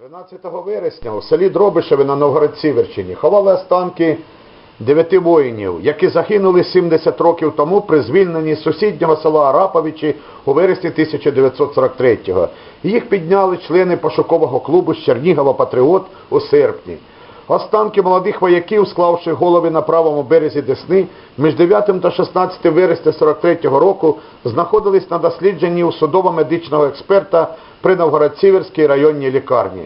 13 вересня у селі Дробишеве на Новгород-Сіверщині ховали останки дев'яти воїнів, які загинули 70 років тому при звільненні з сусіднього села Араповичі у вересні 1943-го. Їх підняли члени пошукового клубу з Чернігова Патріот у серпні. Останки молодих вояків, склавши голови на правому березі Десни, між 9 та 16 вересня 43-го року знаходились на дослідженні у судово-медичного експерта при Новгород-Сіверській районній лікарні.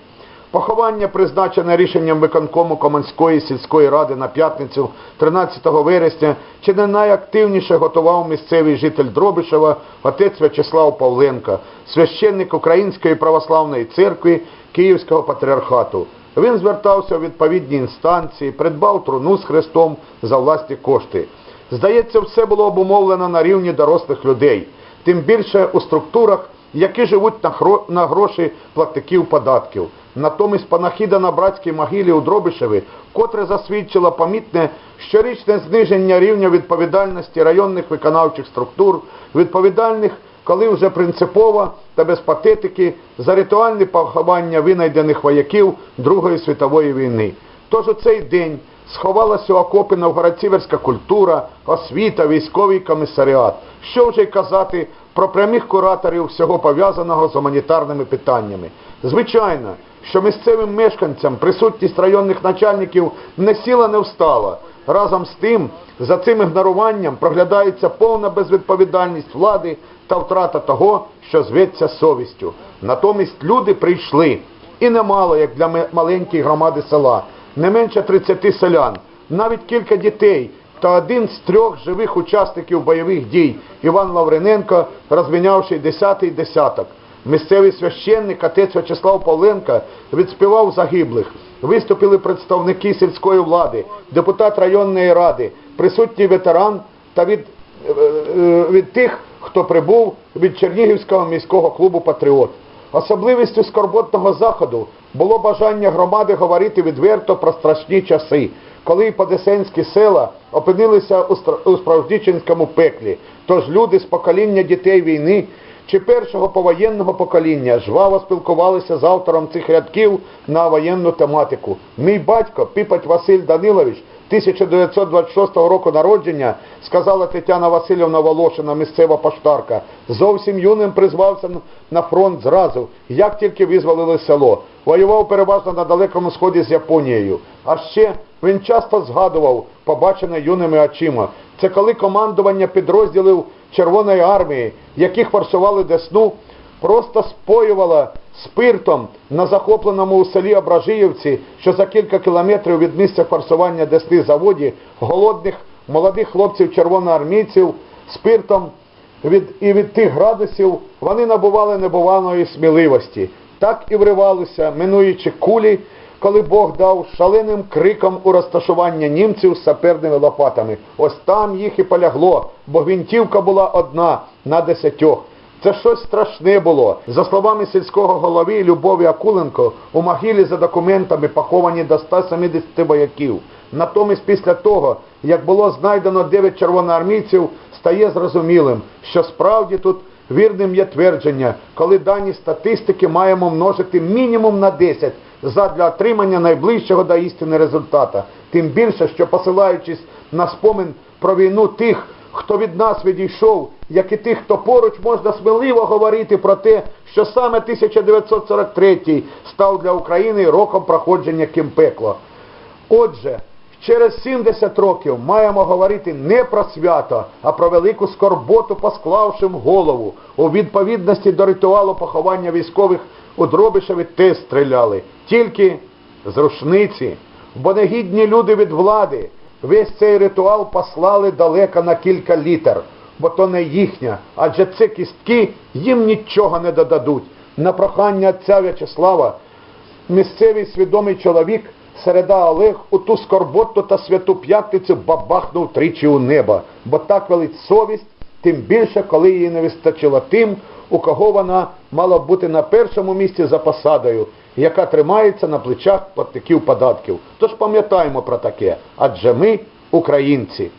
Поховання, призначене рішенням виконкому Команської сільської ради на п'ятницю 13 вересня, чи не найактивніше готував місцевий житель Дробишева отець В'ячеслав Павленко, священник Української православної церкви Київського патріархату. Він звертався у відповідні інстанції, придбав труну з хрестом за власні кошти. Здається, все було обумовлено на рівні дорослих людей, тим більше у структурах, які живуть на, гроші платників податків. Натомість панахіда на братській могилі у Дробишеві, котре засвідчила помітне щорічне зниження рівня відповідальності районних виконавчих структур, відповідальних, коли вже принципово та без патетики за ритуальне поховання винайдених вояків Другої світової війни. Тож у цей день сховалася у окопи новгородцівська культура, освіта, військовий комісаріат. Що вже й казати про прямих кураторів всього пов'язаного з гуманітарними питаннями. Звичайно, що місцевим мешканцям присутність районних начальників не сіла, не встала. Разом з тим, за цим ігноруванням проглядається повна безвідповідальність влади та втрата того, що зветься совістю. Натомість люди прийшли, і немало, як для маленької громади села, не менше 30 селян, навіть кілька дітей та один з трьох живих учасників бойових дій Іван Лавриненко, розмінявши десятий десяток. Місцевий священник отець В'ячеслав Павленко відспівав загиблих. Виступили представники сільської влади, депутат районної ради, присутній ветеран та від, е, е, від тих, хто прибув від Чернігівського міського клубу Патріот. Особливістю скорботного заходу було бажання громади говорити відверто про страшні часи, коли подесенські села опинилися у стра- пеклі. Тож люди з покоління дітей війни чи першого повоєнного покоління жваво спілкувалися з автором цих рядків на воєнну тематику. Мій батько, Піпать Василь Данилович, 1926 року народження, сказала Тетяна Васильівна Волошина, місцева поштарка, зовсім юним призвався на фронт зразу, як тільки визволили село. Воював переважно на Далекому Сході з Японією. А ще він часто згадував, побачене юними очима. Це коли командування підрозділів Червоної армії, які форсували Десну, просто споювала спиртом на захопленому у селі Ображиївці, що за кілька кілометрів від місця форсування Десни заводі, голодних молодих хлопців червоноармійців спиртом від, і від тих градусів вони набували небуваної сміливості. Так і вривалися, минуючи кулі, коли Бог дав шаленим криком у розташування німців з саперними лопатами. Ось там їх і полягло, бо гвинтівка була одна на десятьох. Це щось страшне було. За словами сільського голови Любові Акуленко, у могилі за документами поховані до 170 вояків. Натомість після того, як було знайдено 9 червоноармійців, стає зрозумілим, що справді тут вірним є твердження, коли дані статистики маємо множити мінімум на 10 задля отримання найближчого до істини результата. Тим більше, що посилаючись на спомин про війну тих, хто від нас відійшов, як і тих, хто поруч, можна сміливо говорити про те, що саме 1943 став для України роком проходження кімпекло. Отже, через 70 років маємо говорити не про свято, а про велику скорботу, посклавшим голову. У відповідності до ритуалу поховання військових у Дробишеві теж стріляли. Тільки з рушниці. Бо негідні люди від влади весь цей ритуал послали далеко на кілька літер, бо то не їхня, адже це кістки їм нічого не додадуть. На прохання отця В'ячеслава місцевий свідомий чоловік Середа Олег у ту скорботу та святу п'ятницю бабахнув тричі у небо, бо так велить совість, тим більше, коли її не вистачило тим, у кого вона мала б бути на першому місці за посадою, яка тримається на плечах платників податків. Тож пам'ятаємо про таке, адже ми українці.